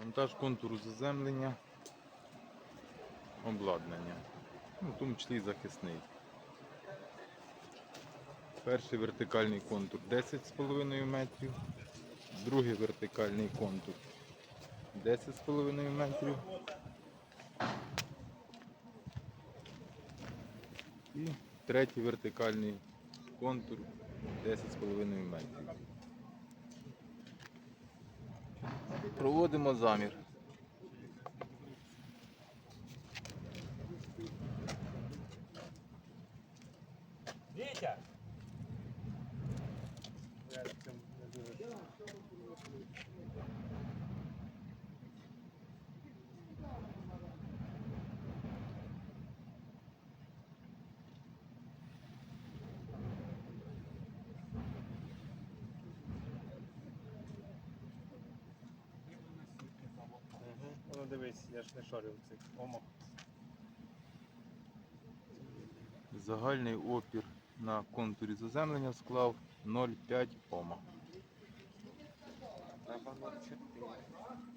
Монтаж контуру заземлення, обладнання, ну, в тому числі і захисний. Перший вертикальний контур 10,5 метрів, другий вертикальний контур 10,5 метрів. І третій вертикальний контур 10,5 метрів. Проводимо замір. Вітя! дивись, я ж не шарю в цих омах. Загальний опір на контурі заземлення склав 0,5 ома. Треба 0,4.